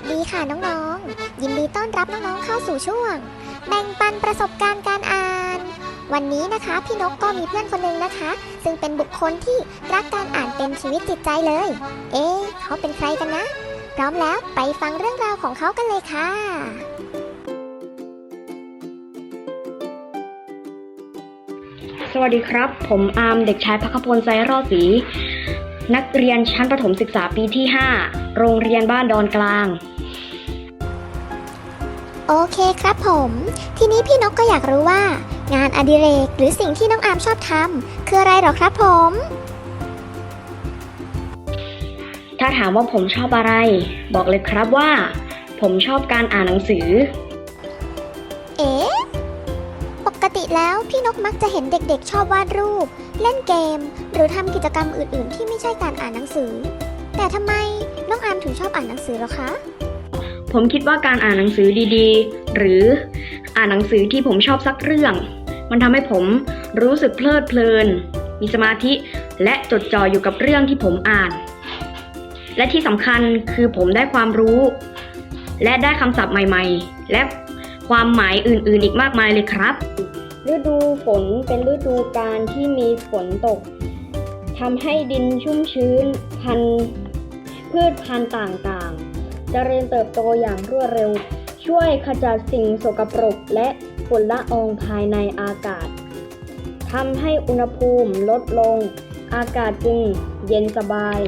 สดีค่ะน้องๆ ยินดีต้อนรับน้องๆเข้าสู่ช่วง แบ่งปันประสบการณ์การอ่าน วันนี้นะคะพี่นกก็มีเพื่อนคนหนึ่งนะคะ ซึ่งเป็นบุคคลที่รักการอ่านเป็นชีวิตจิตใจเลย เอ๊เขาเป็นใครกันนะ พร้อมแล้วไปฟังเรื่องราวของเขากันเลยค่ะ สวัสดีครับ ผมอาร์มเด็กชายพักพลไซรอดศรี นักเรียนชั้นประถมศึกษาปีที่ 5 โรงเรียนบ้านดอนกลาง โอเคครับผม ทีนี้พี่นกก็อยากรู้ว่า งานอดิเรกหรือสิ่งที่น้องอาร์มชอบทำคืออะไรหรอครับผม ถ้าถามว่าผมชอบอะไร บอกเลยครับว่า ผมชอบการอ่านหนังสือ เอ๊ะปก ติแล้วพี่นกมักจะเห็นเด็กๆ ชอบวาดรูป เล่นเกม หรือทำกิจกรรมอื่นๆ ที่ไม่ใช่การอ่านหนังสือ แต่ทำไมน้องอามถึงชอบอ่านหนังสือหรอคะ ผมคิดว่าการอ่านหนังสือดีๆ หรืออ่านหนังสือที่ผมชอบสักเรื่อง มันทำให้ผมรู้สึกเพลิดเพลิน มีสมาธิและจดจ่ออยู่กับเรื่องที่ผมอ่าน และที่สำคัญคือผมได้ความรู้ และได้คำศัพท์ใหม่ ๆ และ ความหมายอื่นๆ อีกมากมายเลยครับ ฤดูฝนเป็นฤดูการที่มีฝนตกทำให้ดินชุ่มชื้นพันพืชพันธุ์ต่างๆเจริญเติบโตอย่างรวดเร็ว ช่วยขจัดสิ่งสกปรกและฝุ่นละอองภายในอากาศทำให้อุณหภูมิลดลง อากาศจึงเย็นสบาย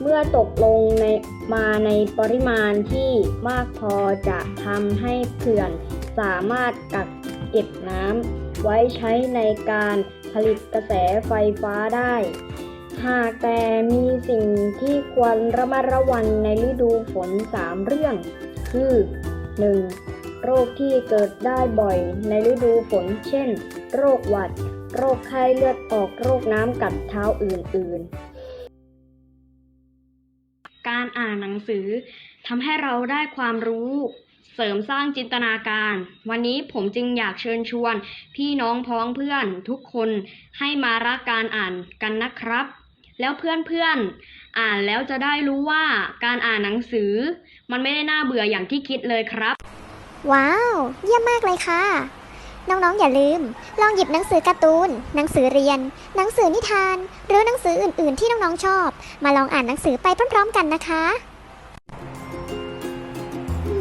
เมื่อตกลงใน มาในปริมาณที่มากพอจะทำให้เขื่อนสามารถกักเก็บน้ำไว้ใช้ในการผลิตกระแสไฟฟ้าได้ หากแต่มีสิ่งที่ควรระมัดระวังในฤดูฝน 3 เรื่อง คือ 1. โรคที่เกิดได้บ่อยในฤดูฝน เช่น โรคหวัด โรคไข้เลือดออก โรคน้ำกัดเท้าอื่น ๆ การอ่านหนังสือทำให้เราได้ความรู้เสริมสร้างจินตนาการ วันนี้ผมจึงอยากเชิญชวน พี่น้องพ้องเพื่อนทุกคนให้มารักการอ่านกันนะครับ แล้วเพื่อนๆอ่านแล้วจะได้รู้ว่าการอ่านหนังสือ มันไม่ได้น่าเบื่ออย่างที่คิดเลยครับ ว้าว เยี่ยมมากเลยค่ะ น้องๆ อย่าลืม ลองหยิบหนังสือการ์ตูน หนังสือเรียน หนังสือนิทาน หรือหนังสืออื่นๆ ที่น้องๆ ชอบ มาลองอ่านหนังสือไปพร้อมๆ กันนะคะ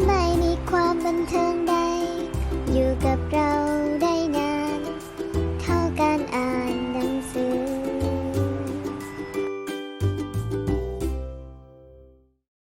ไม่มีความบันเทิงใด